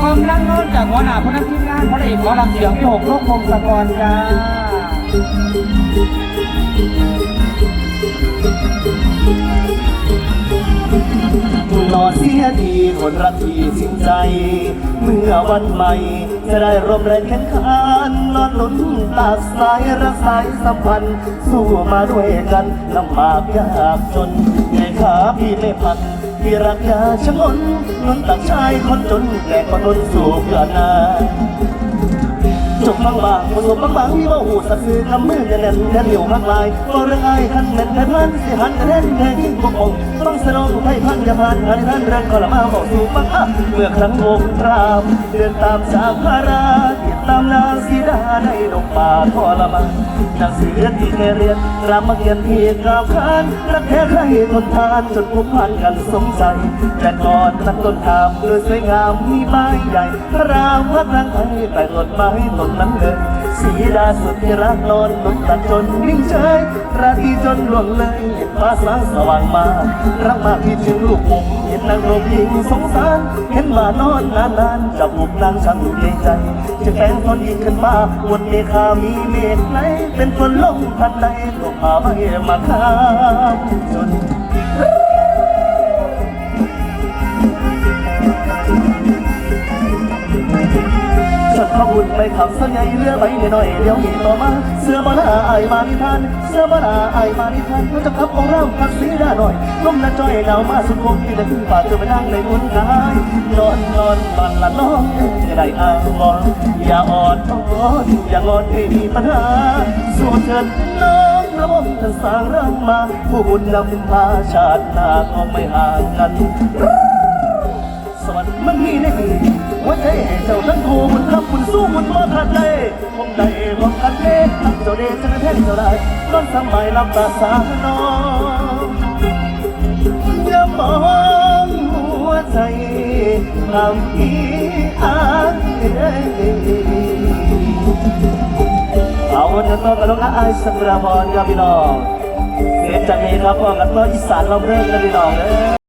ความรักโน้นจากหัวหน้าพนักงานพระเอกหมอลำเสียงพี่หกโลกพงศกรจ้าหล่อเสียดีคนรักที่สิ้นใจ เมื่อวันใหม่ จะได้ร่วมแรงแข่งขันนอนลุ้นตากสายรักสายสัมพันธ์ สู้มาด้วยกันลำบากยากจนไงขาพี่ไม่พัน พี่รักยาชะงนนนตักชายคนจนแก่ก็ทนสู้เพื่อนาจบบางบางผสมบางบางมีว่าหูสักซื้อกำมือแน่นแน่นแน่นเหนียวมากลายก็เรื่องไอ้ขันแน่นแน่นพันสิหันแน่นแน่นยิ่งกว่าองต้องสนองให้พันจะผ่านอันท่านแรงก็ละมาบอกสู่ปังอะเมื่อครั้งวงรามเดินตามสาพารา ตามนางสีดาในดงป่าทรมานนางเสือที่เคยเรียนรามเกียรติที่กล่าวขานรักแท้ใครทนทานจนผูกพันกันสงสัยแต่ก่อนตั้งต้นทามโดยสวยงามมีไม้ใหญ่พระรามพระนางไทยแต่ต้นไม้ต้นนั้นเลย สีดาสุดที่รักนอนนุ่นตัดจนนิ่งเฉยราตรีจนล่วงเลยเห็นฟ้าสางสว่างมารักมากที่จึงลูกผมเห็นนางรมยิงสงสาร เห็นมานอนนานๆจับบุกนางช่างอยู่ในใจ จะแฝงทนยิงขึ้นมาวดเมฆามีเมฆไหนเป็นคนลงพันใดตกพาไม่มาข้ามจน ขอบคุณไปขับเสื้อใหญ่เรือใบหน่อยเดี๋ยวมีต่อมา เสื้อบาลาไอายมานิทาน เสื้อบาลาไอายมานิทานเราจะขับของเราขับสีดาหน่อยล้มและจ้อยหนาวมาสุดคงที่จะขึ้นป่าเธอไปนั่งในอุ่นกายนอนนอนบันละน้องจะได้อ้างวอนอย่าอ่อนท้อนอย่างอนไม่มีปัญหาสู้เถิดน้องระวงท่านสร้างเรื่องมา ผู้บุญนำพาชาติหน้าก็ไม่ห่างกัน สวรรค์มันมีในมือหัวใจให้เจ้าทั้งคู่มันทำมันสู้มันมาทันได้ผมได้บอกกันเล่ทำเจ้าเดชจะไม่แพ้เจ้าได้ก้อนสมัยลำตาสาน้องอย่ามองหัวใจทำอีอาเอาวันนี้ต่อกันลงนะไอสักราบอนครับพี่น้องเสียงจากนี้ครับพ่อกันต่ออีสานเราเริ่มกันพี่น้องเด้อ